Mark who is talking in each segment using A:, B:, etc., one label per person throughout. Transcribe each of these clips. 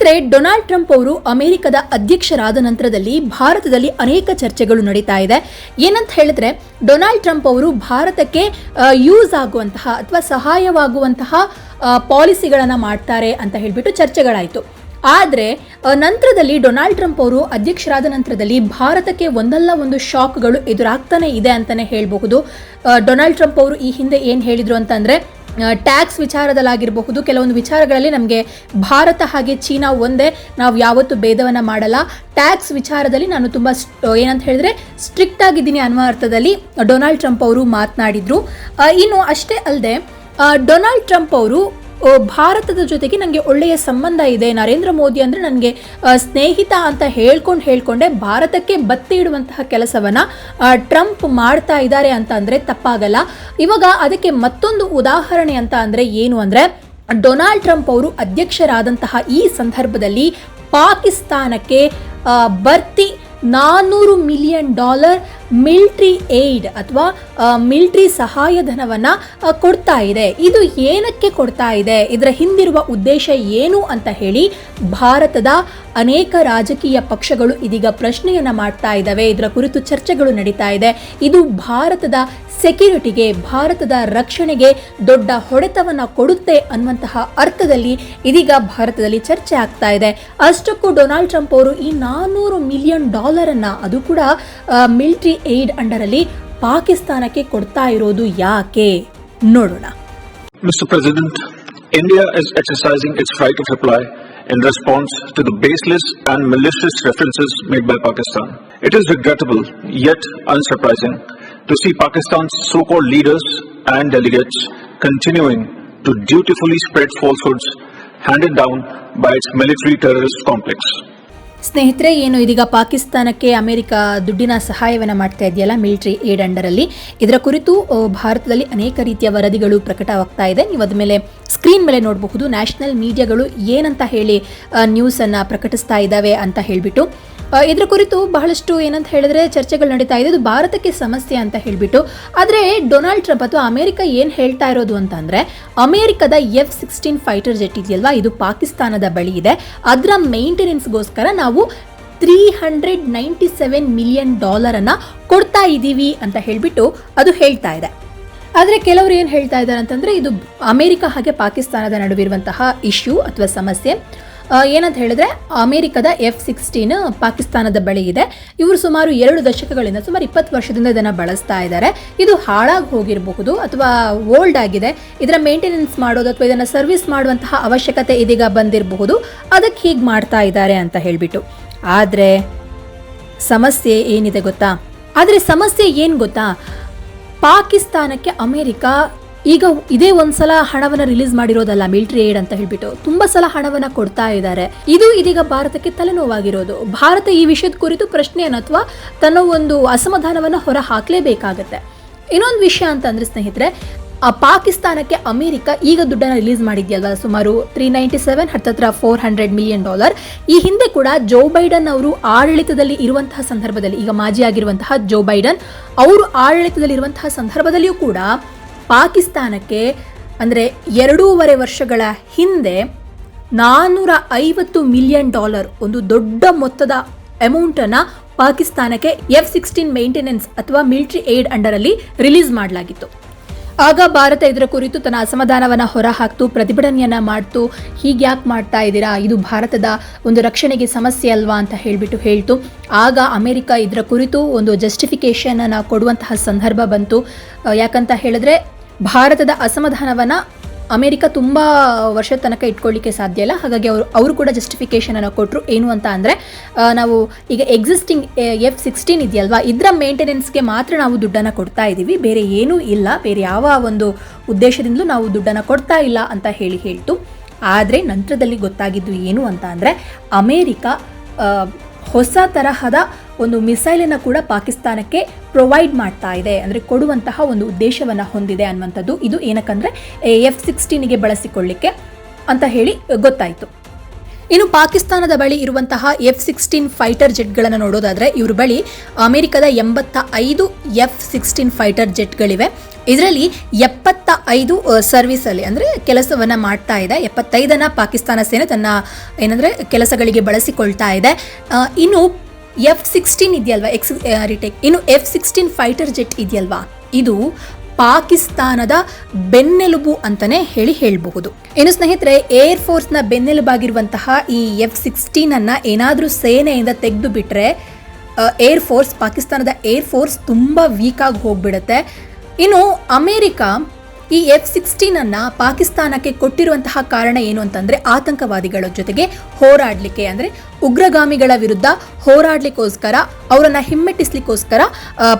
A: ಸ್ನೇಹಿತರೆ Donald Trump ಅವರು ಅಮೆರಿಕದ ಅಧ್ಯಕ್ಷರಾದ ನಂತರದಲ್ಲಿ ಭಾರತದಲ್ಲಿ ಅನೇಕ ಚರ್ಚೆಗಳು ನಡೀತಾ ಇದೆ. ಏನಂತ ಹೇಳಿದ್ರೆ ಡೊನಾಲ್ಡ್ ಟ್ರಂಪ್ ಅವರು ಭಾರತಕ್ಕೆ ಯೂಸ್ ಆಗುವಂತಹ ಅಥವಾ ಸಹಾಯವಾಗುವಂತಹ ಪಾಲಿಸಿಗಳನ್ನು ಮಾಡ್ತಾರೆ ಅಂತ ಹೇಳಿಬಿಟ್ಟು ಚರ್ಚೆಗಳಾಯಿತು. ಆದರೆ ನಂತರದಲ್ಲಿ ಡೊನಾಲ್ಡ್ ಟ್ರಂಪ್ ಅವರು ಅಧ್ಯಕ್ಷರಾದ ನಂತರದಲ್ಲಿ ಭಾರತಕ್ಕೆ ಒಂದಲ್ಲ ಒಂದು ಶಾಕ್ಗಳು ಎದುರಾಗ್ತಾನೆ ಇದೆ ಅಂತಲೇ ಹೇಳಬಹುದು. ಡೊನಾಲ್ಡ್ ಟ್ರಂಪ್ ಅವರು ಈ ಹಿಂದೆ ಏನು ಹೇಳಿದ್ರು ಅಂತಂದರೆ ಟ್ಯಾಕ್ಸ್ ವಿಚಾರದಲ್ಲಾಗಿರಬಹುದು, ಕೆಲವೊಂದು ವಿಚಾರಗಳಲ್ಲಿ ನಮಗೆ ಭಾರತ ಹಾಗೆ ಚೀನಾ ಒಂದೇ, ನಾವು ಯಾವತ್ತೂ ಭೇದವನ್ನು ಮಾಡಲ್ಲ. ಟ್ಯಾಕ್ಸ್ ವಿಚಾರದಲ್ಲಿ ನಾನು ತುಂಬ ಏನಂತ ಹೇಳಿದ್ರೆ ಸ್ಟ್ರಿಕ್ಟ್ ಆಗಿದ್ದೀನಿ ಅನ್ನುವ ಅರ್ಥದಲ್ಲಿ ಡೊನಾಲ್ಡ್ ಟ್ರಂಪ್ ಅವರು ಮಾತನಾಡಿದ್ರು. ಇನ್ನು ಅಷ್ಟೇ ಅಲ್ಲದೆ ಡೊನಾಲ್ಡ್ ಟ್ರಂಪ್ ಅವರು ಭಾರತದ ಜೊತೆಗೆ ನನಗೆ ಒಳ್ಳೆಯ ಸಂಬಂಧ ಇದೆ. ನರೇಂದ್ರ ಮೋದಿ ಅಂದರೆ ನನಗೆ ಸ್ನೇಹಿತ ಅಂತ ಹೇಳ್ಕೊಂಡು ಹೇಳ್ಕೊಂಡೆ ಭಾರತಕ್ಕೆ ಬತ್ತಿ ಇಡುವಂತಹ ಕೆಲಸವನ್ನು ಟ್ರಂಪ್ ಮಾಡ್ತಾ ಇದ್ದಾರೆ ಅಂತ ಅಂದರೆ ತಪ್ಪಾಗಲ್ಲ. ಇವಾಗ ಅದಕ್ಕೆ ಮತ್ತೊಂದು ಉದಾಹರಣೆ ಅಂತ ಅಂದರೆ ಏನು ಅಂದರೆ, ಡೊನಾಲ್ಡ್ ಟ್ರಂಪ್ ಅವರು ಅಧ್ಯಕ್ಷರಾದಂತಹ ಈ ಸಂದರ್ಭದಲ್ಲಿ ಪಾಕಿಸ್ತಾನಕ್ಕೆ ಬರ್ತಿ ನಾನ್ನೂರು ಮಿಲಿಯನ್ ಡಾಲರ್ ಮಿಲ್ಟ್ರಿ ಏಡ್ ಅಥವಾ ಮಿಲ್ಟ್ರಿ ಸಹಾಯಧನವನ್ನು ಕೊಡ್ತಾ ಇದೆ. ಇದು ಏನಕ್ಕೆ ಕೊಡ್ತಾ ಇದೆ? ಇದರ ಹಿಂದಿರುವ ಉದ್ದೇಶ ಏನು ಅಂತ ಹೇಳಿ ಭಾರತದ ಅನೇಕ ರಾಜಕೀಯ ಪಕ್ಷಗಳು ಇದೀಗ ಪ್ರಶ್ನೆಯನ್ನ ಮಾಡ್ತಾ ಇದ್ದಾವೆ. ಇದರ ಕುರಿತು ಚರ್ಚೆಗಳು ನಡೀತಾ ಇದೆ. ಇದು ಭಾರತದ ಸೆಕ್ಯೂರಿಟಿಗೆ, ಭಾರತದ ರಕ್ಷಣೆಗೆ ದೊಡ್ಡ ಹೊಡೆತವನ್ನು ಕೊಡುತ್ತೆ ಅನ್ನುವಂತಹ ಅರ್ಥದಲ್ಲಿ ಇದೀಗ ಭಾರತದಲ್ಲಿ ಚರ್ಚೆ ಆಗ್ತಾ ಇದೆ. ಅಷ್ಟಕ್ಕೂ ಡೊನಾಲ್ಡ್ ಟ್ರಂಪ್ ಅವರು ಈ ನಾನ್ನೂರು ಮಿಲಿಯನ್ ಡಾಲರನ್ನು, ಅದು ಕೂಡ ಮಿಲಿಟರಿ ಏಡ್ ಅಂಡರ್ ಅಲ್ಲಿ ಪಾಕಿಸ್ತಾನಕ್ಕೆ ಕೊಡ್ತಾ ಇರೋದು ಯಾಕೆ ನೋಡೋಣ
B: Mr. President, India is exercising its right of reply in response to the baseless and malicious references made by Pakistan. It is regrettable, yet unsurprising, to see Pakistan's so-called leaders and delegates continuing to dutifully spread falsehoods handed down by its military terrorist complex.
A: ಸ್ನೇಹಿತರೆ, ಏನು ಇದೀಗ ಪಾಕಿಸ್ತಾನಕ್ಕೆ America ದುಡ್ಡಿನ ಸಹಾಯವನ್ನು ಮಾಡ್ತಾ ಇದೆಯಲ್ಲ, military aid ಅಂಡರಲ್ಲಿ. ಇದರ ಕುರಿತು ಭಾರತದಲ್ಲಿ ಅನೇಕ ರೀತಿಯ ವರದಿಗಳು ಪ್ರಕಟವಾಗ್ತಾ ಇದೆ. ನೀವು ಅದ ಮೇಲೆ, ಸ್ಕ್ರೀನ್ ಮೇಲೆ ನೋಡಬಹುದು. ನ್ಯಾಷನಲ್ ಮೀಡಿಯಾಗಳು ಏನಂತ ಹೇಳಿ ನ್ಯೂಸನ್ನು ಪ್ರಕಟಿಸ್ತಾ ಇದ್ದಾವೆ ಅಂತ ಹೇಳಿಬಿಟ್ಟು. ಇದರ ಕುರಿತು ಬಹಳಷ್ಟು ಏನಂತ ಹೇಳಿದ್ರೆ ಚರ್ಚೆಗಳು ನಡೀತಾ ಇದೆ. ಇದು ಭಾರತಕ್ಕೆ ಸಮಸ್ಯೆ ಅಂತ ಹೇಳಿಬಿಟ್ಟು. ಆದರೆ ಡೊನಾಲ್ಡ್ ಟ್ರಂಪ್ ಅಥವಾ ಅಮೆರಿಕ ಏನು ಹೇಳ್ತಾ ಇರೋದು ಅಂತ ಅಂದರೆ ಅಮೆರಿಕದ ಎಫ್ ಸಿಕ್ಸ್ಟೀನ್ ಫೈಟರ್ ಜೆಟ್ ಇದೆಯಲ್ವಾ? ಇದು ಪಾಕಿಸ್ತಾನದ ಬಳಿ ಇದೆ. ಅದರ ಮೇಂಟೆನೆನ್ಸ್ಗೋಸ್ಕರ ನಾವು three hundred ninety seven million ಡಾಲರನ್ನು ಕೊಡ್ತಾ ಇದ್ದೀವಿ ಅಂತ ಹೇಳಿಬಿಟ್ಟು ಅದು ಹೇಳ್ತಾ ಇದೆ. ಆದರೆ ಕೆಲವರು ಏನು ಹೇಳ್ತಾ ಇದ್ದಾರೆ ಅಂತಂದರೆ, ಇದು ಅಮೆರಿಕ ಹಾಗೆ ಪಾಕಿಸ್ತಾನದ ನಡುವಿರುವಂತಹ ಇಶ್ಯೂ ಅಥವಾ ಸಮಸ್ಯೆ. ಏನಂತ ಹೇಳಿದ್ರೆ, ಅಮೆರಿಕದ ಎಫ್ ಸಿಕ್ಸ್ಟೀನ್, ಪಾಕಿಸ್ತಾನದ ಬಳಿ ಇದೆ. ಇವರು ಸುಮಾರು ಎರಡು ದಶಕಗಳಿಂದ, ಸುಮಾರು ಇಪ್ಪತ್ತು ವರ್ಷದಿಂದ ಇದನ್ನು ಬಳಸ್ತಾ ಇದ್ದಾರೆ ಇದು ಹಾಳಾಗಿ ಹೋಗಿರಬಹುದು ಅಥವಾ ಓಲ್ಡ್ ಆಗಿದೆ. ಇದರ ಮೇಂಟೆನೆನ್ಸ್ ಮಾಡೋದು ಅಥವಾ ಇದನ್ನು ಸರ್ವಿಸ್ ಮಾಡುವಂತಹ ಅವಶ್ಯಕತೆ ಇದೀಗ ಬಂದಿರಬಹುದು. ಅದಕ್ಕೆ ಹೀಗೆ ಮಾಡ್ತಾ ಇದ್ದಾರೆ ಅಂತ ಹೇಳಿಬಿಟ್ಟು. ಆದರೆ, ಸಮಸ್ಯೆ ಏನಿದೆ ಗೊತ್ತಾ? ಆದರೆ ಸಮಸ್ಯೆ ಏನು ಗೊತ್ತಾ? ಪಾಕಿಸ್ತಾನಕ್ಕೆ ಅಮೆರಿಕ ಈಗ ಇದೇ ಒಂದ್ಸಲ ಹಣವನ್ನ ರಿಲೀಸ್ ಮಾಡಿರೋದಲ್ಲ ಮಿಲಿಟರಿ ಏಡ್ ಅಂತ ಹೇಳ್ಬಿಟ್ಟು ತುಂಬಾ ಸಲ ಹಣವನ್ನ ಕೊಡ್ತಾ ಇದ್ದಾರೆ. ಇದು ಇದೀಗ ಭಾರತಕ್ಕೆ ತಲೆನೋವಾಗಿರೋದು. ಭಾರತ ಈ ವಿಷಯದ ಕುರಿತು ಪ್ರಶ್ನೆಯನ್ನು ಅಥವಾ ತನ್ನ ಒಂದು ಅಸಮಾಧಾನವನ್ನ ಹೊರ ಹಾಕಲೇಬೇಕಾಗತ್ತೆ ಇನ್ನೊಂದು ವಿಷಯ ಅಂತಂದ್ರೆ ಸ್ನೇಹಿತರೆ, ಆ ಪಾಕಿಸ್ತಾನಕ್ಕೆ ಅಮೆರಿಕ ಈಗ ದುಡ್ಡನ್ನು ರಿಲೀಸ್ ಮಾಡಿದ್ಯಲ್ವಾ? ಸುಮಾರು ತ್ರೀ ನೈಂಟಿ ಸೆವೆನ್ ಹತ್ತತ್ರ ಫೋರ್ ಹಂಡ್ರೆಡ್ ಮಿಲಿಯನ್ ಡಾಲರ್ ಈ ಹಿಂದೆ ಕೂಡ ಜೋ ಬೈಡನ್ ಅವರು ಆಡಳಿತದಲ್ಲಿ ಇರುವಂತಹ ಸಂದರ್ಭದಲ್ಲಿ, ಈಗ ಮಾಜಿ ಆಗಿರುವಂತಹ ಜೋ ಬೈಡನ್ ಅವರು ಆಡಳಿತದಲ್ಲಿ ಇರುವಂತಹ ಸಂದರ್ಭದಲ್ಲಿಯೂ ಕೂಡ ಪಾಕಿಸ್ತಾನಕ್ಕೆ ಅಂದರೆ ಎರಡೂವರೆ ವರ್ಷಗಳ ಹಿಂದೆ ನಾನ್ನೂರ ಐವತ್ತು ಮಿಲಿಯನ್ ಡಾಲರ್ ಒಂದು ದೊಡ್ಡ ಮೊತ್ತದ ಅಮೌಂಟನ್ನು ಪಾಕಿಸ್ತಾನಕ್ಕೆ ಎಫ್ ಸಿಕ್ಸ್ಟೀನ್ ಮೇಂಟೆನೆನ್ಸ್ ಅಥವಾ ಮಿಲಿಟರಿ ಏಡ್ ಅಂಡರಲ್ಲಿ ರಿಲೀಸ್ ಮಾಡಲಾಗಿತ್ತು. ಆಗ ಭಾರತ ಇದರ ಕುರಿತು ತನ್ನ ಅಸಮಾಧಾನವನ್ನು ಹೊರಹಾಕ್ತು, ಪ್ರತಿಭಟನೆಯನ್ನು ಮಾಡ್ತು. ಹೀಗೆ ಯಾಕೆ ಮಾಡ್ತಾ ಇದ್ದೀರಾ? ಇದು ಭಾರತದ ಒಂದು ರಕ್ಷಣೆಗೆ ಸಮಸ್ಯೆ ಅಲ್ವಾ ಅಂತ ಹೇಳಿಬಿಟ್ಟು ಹೇಳ್ತು. ಆಗ ಅಮೆರಿಕ ಇದರ ಕುರಿತು ಒಂದು ಜಸ್ಟಿಫಿಕೇಷನನ್ನು ಕೊಡುವಂತಹ ಸಂದರ್ಭ ಬಂತು. ಯಾಕಂತ ಹೇಳಿದ್ರೆ ಭಾರತದ ಅಸಮಾಧಾನವನ್ನು ಅಮೆರಿಕ ತುಂಬ ವರ್ಷದ ತನಕ ಇಟ್ಕೊಳ್ಳಿಕ್ಕೆ ಸಾಧ್ಯ ಇಲ್ಲ. ಹಾಗಾಗಿ ಅವರು ಅವರು ಕೂಡ ಜಸ್ಟಿಫಿಕೇಶನ್ ಅನ್ನು ಕೊಟ್ಟರು ಏನು ಅಂತ ಅಂದರೆ ನಾವು ಈಗ ಎಕ್ಸಿಸ್ಟಿಂಗ್ ಎಫ್ ಸಿಕ್ಸ್ಟೀನ್ ಇದೆಯಲ್ವಾ? ಇದರ ಮೇಂಟೆನೆನ್ಸ್ಗೆ ಮಾತ್ರ ನಾವು ದುಡ್ಡನ್ನು ಕೊಡ್ತಾ ಇದ್ದೀವಿ ಬೇರೆ ಏನೂ ಇಲ್ಲ. ಬೇರೆ ಯಾವ ಒಂದು ಉದ್ದೇಶದಿಂದಲೂ ನಾವು ದುಡ್ಡನ್ನು ಕೊಡ್ತಾ ಇಲ್ಲ ಅಂತ ಹೇಳಿ ಹೇಳ್ತು. ಆದರೆ ನಂತರದಲ್ಲಿ ಗೊತ್ತಾಗಿದ್ದು ಏನು ಅಂತ ಅಂದರೆ, ಅಮೇರಿಕ ಹೊಸ ತರಹದ ಒಂದು ಮಿಸೈಲನ್ನು ಕೂಡ ಪಾಕಿಸ್ತಾನಕ್ಕೆ ಪ್ರೊವೈಡ್ ಮಾಡ್ತಾ ಇದೆ. ಅಂದರೆ ಕೊಡುವಂತಹ ಒಂದು ಉದ್ದೇಶವನ್ನು ಹೊಂದಿದೆ ಅನ್ನುವಂಥದ್ದು. ಇದು ಏನಕ್ಕಂದರೆ ಎಫ್ ಸಿಕ್ಸ್ಟೀನಿಗೆ ಬಳಸಿಕೊಳ್ಳಿಕ್ಕೆ ಅಂತ ಹೇಳಿ ಗೊತ್ತಾಯಿತು. ಇನ್ನು ಪಾಕಿಸ್ತಾನದ ಬಳಿ ಇರುವಂತಹ ಎಫ್ ಸಿಕ್ಸ್ಟೀನ್ ಫೈಟರ್ ಜೆಟ್ಗಳನ್ನು ನೋಡೋದಾದ್ರೆ ಇವರ ಬಳಿ ಅಮೆರಿಕದ ಎಂಬತ್ತ ಐದು ಎಫ್ ಸಿಕ್ಸ್ಟೀನ್ ಫೈಟರ್ ಜೆಟ್ಗಳಿವೆ. ಇದರಲ್ಲಿ ಎಪ್ಪತ್ತ ಐದು ಸರ್ವಿಸಲ್ಲಿ ಅಂದರೆ ಕೆಲಸವನ್ನು ಮಾಡ್ತಾ ಇದೆ. ಎಪ್ಪತ್ತೈದನ್ನು ಪಾಕಿಸ್ತಾನ ಸೇನೆ ತನ್ನ, ಏನಂದರೆ ಕೆಲಸಗಳಿಗೆ ಬಳಸಿಕೊಳ್ತಾ ಇದೆ. ಇನ್ನು ಎಫ್ ಸಿಕ್ಸ್ಟೀನ್ ಇದೆಯಲ್ವಾ? ಎಕ್ಸ್ ರಿಟೇಕ್ ಇನ್ನು ಎಫ್ ಸಿಕ್ಸ್ಟೀನ್ ಫೈಟರ್ ಜೆಟ್ ಇದೆಯಲ್ವಾ? ಇದು ಪಾಕಿಸ್ತಾನದ ಬೆನ್ನೆಲುಬು ಅಂತಾನೆ ಹೇಳಿ ಹೇಳಬಹುದು. ಇನ್ನು ಸ್ನೇಹಿತರೆ ಏರ್ ಫೋರ್ಸ್ನ ಬೆನ್ನೆಲುಬಾಗಿರುವಂತಹ ಈ ಎಫ್ ಸಿಕ್ಸ್ಟೀನ್ ಅನ್ನ ಏನಾದರೂ ಸೇನೆಯಿಂದ ತೆಗೆದು ಬಿಟ್ಟರೆ ಏರ್ ಫೋರ್ಸ್ ಪಾಕಿಸ್ತಾನದ ಏರ್ ಫೋರ್ಸ್ ತುಂಬ ವೀಕ್ ಆಗಿ ಹೋಗ್ಬಿಡುತ್ತೆ. ಇನ್ನು ಅಮೆರಿಕ ಈ ಎಫ್ ಸಿಕ್ಸ್ಟೀನ್ ಅನ್ನ ಪಾಕಿಸ್ತಾನಕ್ಕೆ ಕೊಟ್ಟಿರುವಂತಹ ಕಾರಣ ಏನು ಅಂತಂದ್ರೆ ಆತಂಕವಾದಿಗಳ ಜೊತೆಗೆ ಹೋರಾಡಲಿಕ್ಕೆ ಅಂದ್ರೆ ಉಗ್ರಗಾಮಿಗಳ ವಿರುದ್ಧ ಹೋರಾಡ್ಲಿಕ್ಕೋಸ್ಕರ, ಅವರನ್ನ ಹಿಮ್ಮೆಟ್ಟಿಸ್ಲಿಕ್ಕೋಸ್ಕರ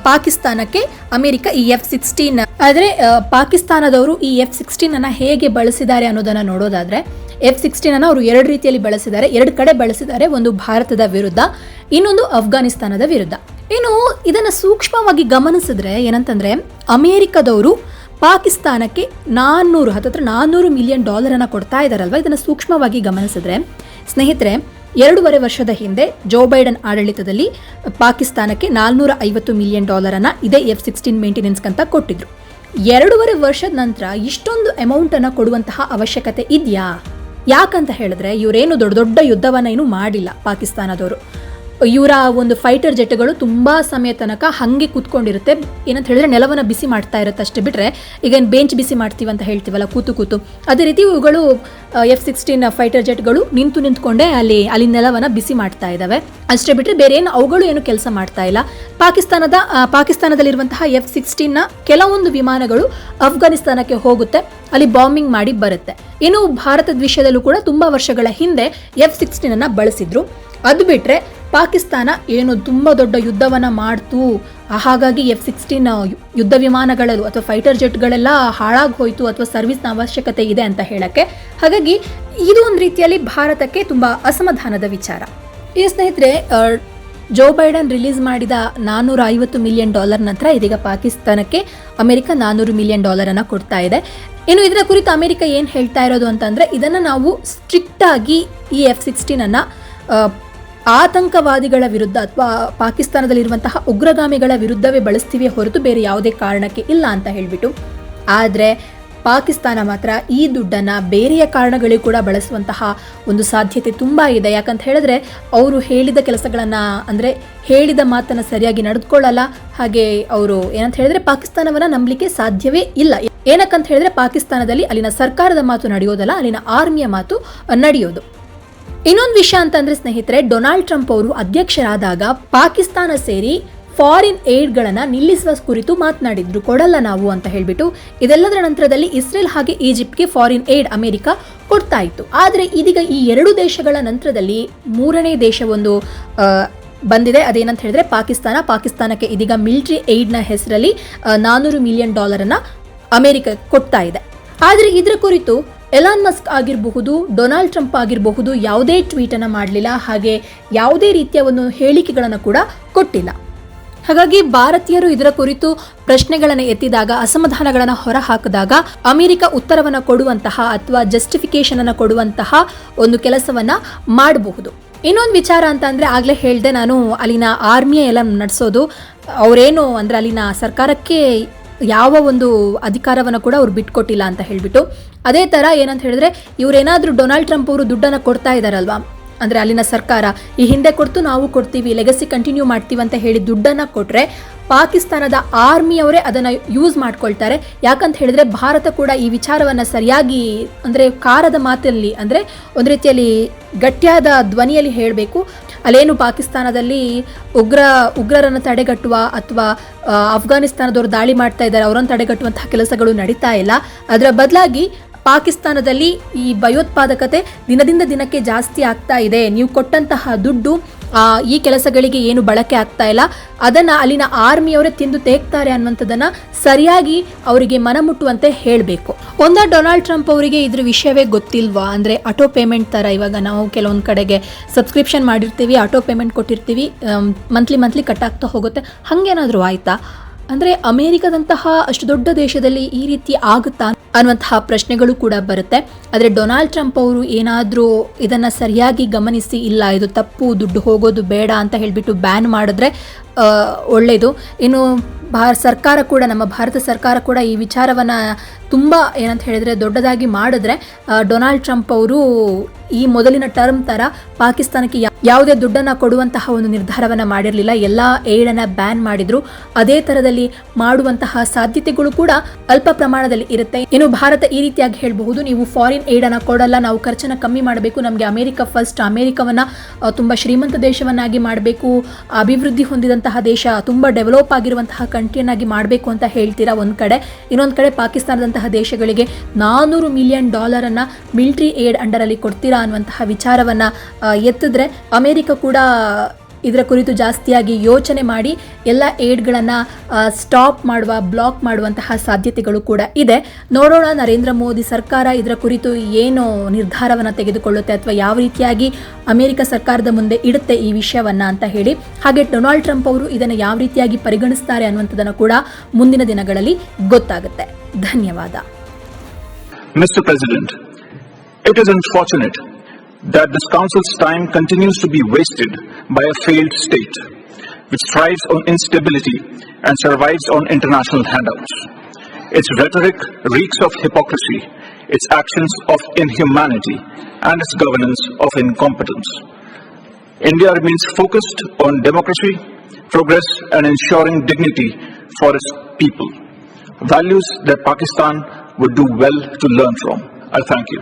A: ಪಾಕಿಸ್ತಾನಕ್ಕೆ ಅಮೆರಿಕ ಈ ಎಫ್ ಸಿಕ್ಸ್ಟೀನ್ ಆದ್ರೆ ಪಾಕಿಸ್ತಾನದವರು ಈ ಎಫ್ ಸಿಕ್ಸ್ಟೀನ್ ಅನ್ನ ಹೇಗೆ ಬಳಸಿದ್ದಾರೆ ಅನ್ನೋದನ್ನ ನೋಡೋದಾದ್ರೆ ಎಫ್ ಸಿಕ್ಸ್ಟೀನ್ ಅನ್ನ ಅವರು ಎರಡು ರೀತಿಯಲ್ಲಿ ಬಳಸಿದ್ದಾರೆ. ಎರಡು ಕಡೆ ಬಳಸಿದ್ದಾರೆ. ಒಂದು ಭಾರತದ ವಿರುದ್ಧ, ಇನ್ನೊಂದು ಅಫ್ಘಾನಿಸ್ತಾನದ ವಿರುದ್ಧ. ಇನ್ನು ಇದನ್ನ ಸೂಕ್ಷ್ಮವಾಗಿ ಗಮನಿಸಿದ್ರೆ ಏನಂತಂದ್ರೆ, ಅಮೆರಿಕದವರು ಪಾಕಿಸ್ತಾನಕ್ಕೆ ನಾನ್ನೂರು, ಹತ್ತತ್ರ ನಾನ್ನೂರು ಮಿಲಿಯನ್ ಡಾಲರನ್ನು ಕೊಡ್ತಾ ಇದ್ದಾರಲ್ವಾ ಇದನ್ನ ಸೂಕ್ಷ್ಮವಾಗಿ ಗಮನಿಸಿದ್ರೆ, ಸ್ನೇಹಿತರೆ, ಎರಡೂವರೆ ವರ್ಷದ ಹಿಂದೆ ಜೋ ಬೈಡನ್ ಆಡಳಿತದಲ್ಲಿ ಪಾಕಿಸ್ತಾನಕ್ಕೆ ನಾಲ್ನೂರ ಐವತ್ತು ಮಿಲಿಯನ್ ಡಾಲರನ್ನು ಇದೇ ಎಫ್ ಸಿಕ್ಸ್ಟೀನ್ ಮೇಂಟೆನೆನ್ಸ್ ಅಂತ ಕೊಟ್ಟಿದ್ರು. ಎರಡೂವರೆ ವರ್ಷದ ನಂತರ ಇಷ್ಟೊಂದು ಅಮೌಂಟ್ ಅನ್ನ ಕೊಡುವಂತಹ ಅವಶ್ಯಕತೆ ಇದೆಯಾ? ಯಾಕಂತ ಹೇಳಿದ್ರೆ, ಇವರೇನು ದೊಡ್ಡ ದೊಡ್ಡ ಯುದ್ಧವನ್ನ ಏನು ಮಾಡಿಲ್ಲ ಪಾಕಿಸ್ತಾನದವರು. ಇವರ ಒಂದು ಫೈಟರ್ ಜೆಟ್ಗಳು ತುಂಬ ಸಮಯ ತನಕ ಹಂಗೆ ಕೂತ್ಕೊಂಡಿರುತ್ತೆ. ಏನಂತ ಹೇಳಿದ್ರೆ ನೆಲವನ್ನು ಬಿಸಿ ಮಾಡ್ತಾ ಇರುತ್ತೆ ಅಷ್ಟೇ ಬಿಟ್ಟರೆ ಈಗ ಏನು ಬೆಂಚ್ ಬಿಸಿ ಮಾಡ್ತೀವಿ ಅಂತ ಹೇಳ್ತೀವಲ್ಲ, ಕೂತು ಕೂತು. ಅದೇ ರೀತಿ ಇವುಗಳು ಎಫ್ ಸಿಕ್ಸ್ಟೀನ್ ಫೈಟರ್ ಜೆಟ್ಗಳು ನಿಂತು ನಿಂತ್ಕೊಂಡೇ ಅಲ್ಲಿ ಅಲ್ಲಿ ನೆಲವನ್ನು ಬಿಸಿ ಮಾಡ್ತಾ ಇದ್ದಾವೆ ಅಷ್ಟೇ ಬಿಟ್ಟರೆ ಬೇರೆ ಏನು, ಅವುಗಳು ಏನು ಕೆಲಸ ಮಾಡ್ತಾ ಇಲ್ಲ. ಪಾಕಿಸ್ತಾನದ ಪಾಕಿಸ್ತಾನದಲ್ಲಿರುವಂತಹ ಎಫ್ ಸಿಕ್ಸ್ಟೀನ್ನ ಕೆಲವೊಂದು ವಿಮಾನಗಳು ಅಫ್ಘಾನಿಸ್ತಾನಕ್ಕೆ ಹೋಗುತ್ತೆ. ಅಲ್ಲಿ ಬಾಂಬಿಂಗ್ ಮಾಡಿ ಬರುತ್ತೆ. ಇನ್ನು ಭಾರತದ ವಿಷಯದಲ್ಲೂ ಕೂಡ ತುಂಬಾ ವರ್ಷಗಳ ಹಿಂದೆ ಎಫ್ ಸಿಕ್ಸ್ಟೀನನ್ನು ಬಳಸಿದ್ರು. ಅದು ಬಿಟ್ರೆ ಪಾಕಿಸ್ತಾನ ಏನು ತುಂಬ ದೊಡ್ಡ ಯುದ್ಧವನ್ನು ಮಾಡ್ತು. ಹಾಗಾಗಿ ಎಫ್ ಸಿಕ್ಸ್ಟೀನ್ ಯುದ್ಧ ವಿಮಾನಗಳಲ್ಲೂ ಅಥವಾ ಫೈಟರ್ ಜೆಟ್ಗಳೆಲ್ಲ ಹಾಳಾಗಿ ಹೋಯಿತು ಅಥವಾ ಸರ್ವಿಸ್ನ ಅವಶ್ಯಕತೆ ಇದೆ ಅಂತ ಹೇಳಕ್ಕೆ. ಹಾಗಾಗಿ ಇದು ಒಂದು ರೀತಿಯಲ್ಲಿ ಭಾರತಕ್ಕೆ ತುಂಬ ಅಸಮಾಧಾನದ ವಿಚಾರ. ಈ ಸ್ನೇಹಿತರೆ ಜೋ ಬೈಡನ್ ರಿಲೀಸ್ ಮಾಡಿದ ನಾನ್ನೂರ ಐವತ್ತು ಮಿಲಿಯನ್ ಡಾಲರ್ ನಂತರ ಇದೀಗ ಪಾಕಿಸ್ತಾನಕ್ಕೆ ಅಮೆರಿಕ ನಾನ್ನೂರು ಮಿಲಿಯನ್ ಡಾಲರನ್ನು ಕೊಡ್ತಾ ಇದೆ. ಇನ್ನು ಇದರ ಕುರಿತು ಅಮೆರಿಕ ಏನು ಹೇಳ್ತಾ ಇರೋದು ಅಂತಂದ್ರೆ ಇದನ್ನು ನಾವು ಸ್ಟ್ರಿಕ್ಟ್ ಆಗಿ ಈ ಎಫ್ ಸಿಕ್ಸ್ಟೀನನ್ನು ಆತಂಕವಾದಿಗಳ ವಿರುದ್ಧ ಅಥವಾ ಪಾಕಿಸ್ತಾನದಲ್ಲಿರುವಂತಹ ಉಗ್ರಗಾಮಿಗಳ ವಿರುದ್ಧವೇ ಬಳಸ್ತೀವಿ ಹೊರತು ಬೇರೆ ಯಾವುದೇ ಕಾರಣಕ್ಕೆ ಇಲ್ಲ ಅಂತ ಹೇಳಿಬಿಟ್ಟು, ಆದರೆ ಪಾಕಿಸ್ತಾನ ಮಾತ್ರ ಈ ದುಡ್ಡನ್ನು ಬೇರೆಯ ಕಾರಣಗಳಿಗೂ ಕೂಡ ಬಳಸುವಂತಹ ಒಂದು ಸಾಧ್ಯತೆ ತುಂಬ ಇದೆ. ಯಾಕಂತ ಹೇಳಿದ್ರೆ ಅವರು ಹೇಳಿದ ಕೆಲಸಗಳನ್ನು, ಅಂದರೆ ಹೇಳಿದ ಮಾತನ್ನು ಸರಿಯಾಗಿ ನಡೆದುಕೊಳ್ಳಲ್ಲ. ಹಾಗೆ ಅವರು ಏನಂತ ಹೇಳಿದ್ರೆ ಪಾಕಿಸ್ತಾನವನ್ನು ನಂಬಲಿಕ್ಕೆ ಸಾಧ್ಯವೇ ಇಲ್ಲ. ಏನಕ್ಕಂತ ಹೇಳಿದ್ರೆ ಪಾಕಿಸ್ತಾನದಲ್ಲಿ ಅಲ್ಲಿನ ಸರ್ಕಾರದ ಮಾತು ನಡೆಯೋದಲ್ಲ, ಅಲ್ಲಿನ ಆರ್ಮಿಯ ಮಾತು ನಡೆಯೋದು. ಇನ್ನೊಂದು ವಿಷಯ ಅಂತಂದ್ರೆ ಸ್ನೇಹಿತರೆ, ಡೊನಾಲ್ಡ್ ಟ್ರಂಪ್ ಅವರು ಅಧ್ಯಕ್ಷರಾದಾಗ ಪಾಕಿಸ್ತಾನ ಸೇರಿ ಫಾರಿನ್ ಏಡ್ಗಳನ್ನ ನಿಲ್ಲಿಸುವ ಕುರಿತು ಮಾತನಾಡಿದ್ರು. ಕೊಡಲ್ಲ ನಾವು ಅಂತ ಹೇಳಿಬಿಟ್ಟು ಇದೆಲ್ಲದರ ನಂತರದಲ್ಲಿ ಇಸ್ರೇಲ್ ಹಾಗೆ ಈಜಿಪ್ಟ್ಗೆ ಫಾರಿನ್ ಏಡ್ ಅಮೆರಿಕ ಕೊಡ್ತಾ ಇತ್ತು ಆದರೆ ಇದೀಗ ಈ ಎರಡು ದೇಶಗಳ ನಂತರದಲ್ಲಿ ಮೂರನೇ ದೇಶ ಒಂದು ಬಂದಿದೆ. ಅದೇನಂತ ಹೇಳಿದ್ರೆ ಪಾಕಿಸ್ತಾನ, ಪಾಕಿಸ್ತಾನಕ್ಕೆ ಇದೀಗ ಮಿಲಿಟರಿ ಏಡ್ನ ಹೆಸರಲ್ಲಿ ನಾನ್ನೂರು ಮಿಲಿಯನ್ ಡಾಲರನ್ನು ಅಮೆರಿಕ ಕೊಡ್ತಾ ಇದೆ. ಆದರೆ ಇದರ ಕುರಿತು ಎಲಾನ್ ಮಸ್ಕ್ ಆಗಿರಬಹುದು ಡೊನಾಲ್ಡ್ ಟ್ರಂಪ್ ಆಗಿರಬಹುದು, ಯಾವುದೇ ಟ್ವೀಟ್ ಅನ್ನ ಮಾಡಲಿಲ್ಲ, ಹಾಗೆ ಯಾವುದೇ ರೀತಿಯ ಒಂದು ಹೇಳಿಕೆಗಳನ್ನು ಕೂಡ ಕೊಟ್ಟಿಲ್ಲ. ಹಾಗಾಗಿ ಭಾರತೀಯರು ಇದರ ಕುರಿತು ಪ್ರಶ್ನೆಗಳನ್ನು ಎತ್ತಿದಾಗ, ಅಸಮಾಧಾನಗಳನ್ನು ಹೊರಹಾಕಿದಾಗ, ಅಮೆರಿಕ ಉತ್ತರವನ್ನು ಕೊಡುವಂತಹ ಅಥವಾ ಜಸ್ಟಿಫಿಕೇಶನ್ ಅನ್ನು ಕೊಡುವಂತಹ ಒಂದು ಕೆಲಸವನ್ನ ಮಾಡಬಹುದು. ಇನ್ನೊಂದು ವಿಚಾರ ಅಂತ ಅಂದರೆ ಆಗ್ಲೇ ಹೇಳ್ದೆ ನಾನು, ಅಲ್ಲಿನ ಆರ್ಮಿಯ ಎಲ್ಲ ನಡೆಸೋದು, ಅವರೇನು ಅಂದ್ರೆ ಅಲ್ಲಿನ ಸರ್ಕಾರಕ್ಕೆ ಯಾವ ಒಂದು ಅಧಿಕಾರವನ್ನು ಕೂಡ ಅವ್ರು ಬಿಟ್ಕೊಟ್ಟಿಲ್ಲ ಅಂತ ಹೇಳಿಬಿಟ್ಟು. ಅದೇ ಥರ ಏನಂತ ಹೇಳಿದ್ರೆ, ಇವರೇನಾದರೂ ಡೊನಾಲ್ಡ್ ಟ್ರಂಪ್ ಅವರು ದುಡ್ಡನ್ನು ಕೊಡ್ತಾ ಇದ್ದಾರಲ್ವಾ ಅಂದರೆ ಅಲ್ಲಿನ ಸರ್ಕಾರ, ಈ ಹಿಂದೆ ಕೊಡ್ತು, ನಾವು ಕೊಡ್ತೀವಿ ಲೆಗಸಿ ಕಂಟಿನ್ಯೂ ಮಾಡ್ತೀವಿ ಅಂತ ಹೇಳಿ ದುಡ್ಡನ್ನು ಕೊಟ್ಟರೆ ಪಾಕಿಸ್ತಾನದ ಆರ್ಮಿಯವರೇ ಅದನ್ನು ಯೂಸ್ ಮಾಡ್ಕೊಳ್ತಾರೆ. ಯಾಕಂತ ಹೇಳಿದ್ರೆ, ಭಾರತ ಕೂಡ ಈ ವಿಚಾರವನ್ನು ಸರಿಯಾಗಿ, ಅಂದರೆ ಕಾರದ ಮಾತಲ್ಲಿ, ಅಂದರೆ ಒಂದು ರೀತಿಯಲ್ಲಿ ಗಟ್ಟಿಯಾದ ಧ್ವನಿಯಲ್ಲಿ ಹೇಳಬೇಕು. ಅಲ್ಲೇನು ಪಾಕಿಸ್ತಾನದಲ್ಲಿ ಉಗ್ರ, ಉಗ್ರರನ್ನು ತಡೆಗಟ್ಟುವ ಅಥವಾ ಅಫ್ಘಾನಿಸ್ತಾನದವರು ದಾಳಿ ಮಾಡ್ತಾ ಇದ್ದಾರೆ, ಅವರನ್ನು ತಡೆಗಟ್ಟುವಂತಹ ಕೆಲಸಗಳು ನಡೀತಾ ಇಲ್ಲ. ಅದರ ಬದಲಾಗಿ ಪಾಕಿಸ್ತಾನದಲ್ಲಿ ಈ ಭಯೋತ್ಪಾದಕತೆ ದಿನದಿಂದ ದಿನಕ್ಕೆ ಜಾಸ್ತಿ ಆಗ್ತಾ ಇದೆ. ನೀವು ಕೊಟ್ಟಂತಹ ದುಡ್ಡು ಈ ಕೆಲಸಗಳಿಗೆ ಏನು ಬಳಕೆ ಆಗ್ತಾ ಇಲ್ಲ. ಅದನ್ನ ಅಲ್ಲಿನ ಆರ್ಮಿಯವರೇ ತಿಂದು ತೇಗ್ತಾರೆ ಅನ್ನುವಂಥದ್ದನ್ನ ಸರಿಯಾಗಿ ಅವರಿಗೆ ಮನಮುಟ್ಟುವಂತೆ ಹೇಳಬೇಕು. ಒಂದ ಡೊನಾಲ್ಡ್ ಟ್ರಂಪ್ ಅವರಿಗೆ ಇದ್ರ ವಿಷಯವೇ ಗೊತ್ತಿಲ್ವಾ? ಅಂದ್ರೆ ಆಟೋ ಪೇಮೆಂಟ್ ತರ ಇವಾಗ ನಾವು ಕೆಲವೊಂದು ಕಡೆಗೆ ಸಬ್ಸ್ಕ್ರಿಪ್ಷನ್ ಮಾಡಿರ್ತೀವಿ ಆಟೋ ಪೇಮೆಂಟ್ ಕೊಟ್ಟಿರ್ತೀವಿ ಮಂತ್ಲಿ ಮಂತ್ಲಿ ಕಟ್ ಆಗ್ತಾ ಹೋಗುತ್ತೆ. ಹಾಗೇನಾದರೂ ಆಯಿತಾ? ಅಂದ್ರೆ ಅಮೆರಿಕದಂತಹ ಅಷ್ಟು ದೊಡ್ಡ ದೇಶದಲ್ಲಿ ಈ ರೀತಿ ಆಗುತ್ತಾ? ಅನ್ನುವಂತಹ ಪ್ರಶ್ನೆಗಳು ಕೂಡ ಬರುತ್ತೆ. ಆದರೆ ಡೊನಾಲ್ಡ್ ಟ್ರಂಪ್ ಅವರು ಏನಾದರೂ ಇದನ್ನು ಸರಿಯಾಗಿ ಗಮನಿಸಿ, ಇಲ್ಲ ಇದು ತಪ್ಪು, ದುಡ್ಡು ಹೋಗೋದು ಬೇಡ ಅಂತ ಹೇಳಿಬಿಟ್ಟು ಬ್ಯಾನ್ ಮಾಡಿದ್ರೆ ಒಳ್ಳೆಯದು ಇನ್ನು ಭಾರ, ಸರ್ಕಾರ ಕೂಡ, ನಮ್ಮ ಭಾರತ ಸರ್ಕಾರ ಕೂಡ ಈ ವಿಚಾರವನ್ನು ತುಂಬ ಏನಂತ ಹೇಳಿದ್ರೆ ದೊಡ್ಡದಾಗಿ ಮಾಡಿದ್ರೆ ಡೊನಾಲ್ಡ್ ಟ್ರಂಪ್ ಅವರು ಈ ಮೊದಲಿನ ಟರ್ಮ್ ಥರ ಪಾಕಿಸ್ತಾನಕ್ಕೆ ಯಾವುದೇ ದುಡ್ಡನ್ನು ಕೊಡುವಂತಹ ಒಂದು ನಿರ್ಧಾರವನ್ನು ಮಾಡಿರಲಿಲ್ಲ. ಎಲ್ಲ ಏಡನ್ನು ಬ್ಯಾನ್ ಮಾಡಿದ್ರು. ಅದೇ ಥರದಲ್ಲಿ ಮಾಡುವಂತಹ ಸಾಧ್ಯತೆಗಳು ಕೂಡ ಅಲ್ಪ ಪ್ರಮಾಣದಲ್ಲಿ ಇರುತ್ತೆ. ಇನ್ನು ಭಾರತ ಈ ರೀತಿಯಾಗಿ ಹೇಳಬಹುದು, ನೀವು ಫಾರಿನ್ ಏಡನ್ನು ಕೊಡಲ್ಲ, ನಾವು ಖರ್ಚನ್ನು ಕಮ್ಮಿ ಮಾಡಬೇಕು, ನಮಗೆ ಅಮೆರಿಕ ಫಸ್ಟ್ ಅಮೆರಿಕವನ್ನು ತುಂಬ ಶ್ರೀಮಂತ ದೇಶವನ್ನಾಗಿ ಮಾಡಬೇಕು, ಅಭಿವೃದ್ಧಿ ಹೊಂದಿದಂತಹ ದೇಶ ತುಂಬ ಡೆವಲಪ್ ಆಗಿರುವಂತಹ ಕಂಟ್ರಿಯನ್ನಾಗಿ ಮಾಡಬೇಕು ಅಂತ ಹೇಳ್ತೀರಾ ಒಂದು ಕಡೆ? ಇನ್ನೊಂದು ಕಡೆ ಪಾಕಿಸ್ತಾನದಂತಹ ದೇಶಗಳಿಗೆ ನಾನ್ನೂರು ಮಿಲಿಯನ್ ಡಾಲರನ್ನು ಮಿಲ್ಟ್ರಿ ಏಡ್ ಅಂಡರಲ್ಲಿ ಕೊಡ್ತೀರಾ ಅನ್ನುವಂತಹ ವಿಚಾರವನ್ನು ಎತ್ತಿದ್ರೆ ಅಮೇರಿಕ ಕೂಡ ಇದರ ಕುರಿತು ಜಾಸ್ತಿಯಾಗಿ ಯೋಚನೆ ಮಾಡಿ ಎಲ್ಲ ಏಡ್ಗಳನ್ನು ಸ್ಟಾಪ್ ಮಾಡುವ ಬ್ಲಾಕ್ ಮಾಡುವಂತಹ ಸಾಧ್ಯತೆಗಳು ಕೂಡ ಇದೆ. ನೋಡೋಣ ನರೇಂದ್ರ ಮೋದಿ ಸರ್ಕಾರ ಇದರ ಕುರಿತು ಏನು ನಿರ್ಧಾರವನ್ನು ತೆಗೆದುಕೊಳ್ಳುತ್ತೆ ಅಥವಾ ಯಾವ ರೀತಿಯಾಗಿ ಅಮೆರಿಕ ಸರ್ಕಾರದ ಮುಂದೆ ಇಡುತ್ತೆ ಈ ವಿಷಯವನ್ನ ಅಂತ ಹೇಳಿ. ಹಾಗೆ ಡೊನಾಲ್ಡ್ ಟ್ರಂಪ್ ಅವರು ಇದನ್ನು ಯಾವ ರೀತಿಯಾಗಿ ಪರಿಗಣಿಸ್ತಾರೆ ಅನ್ನುವಂಥದ್ದನ್ನು ಕೂಡ ಮುಂದಿನ ದಿನಗಳಲ್ಲಿ ಗೊತ್ತಾಗುತ್ತೆ. ಧನ್ಯವಾದ.
B: Mr. President, it is unfortunate that this Council's time continues to be wasted by a failed state, which thrives on instability and survives on international handouts. Its rhetoric reeks of hypocrisy, its actions of inhumanity, and its governance of incompetence. India remains focused on democracy, progress, and ensuring dignity for its people. Values that Pakistan would do well to learn from. I thank you.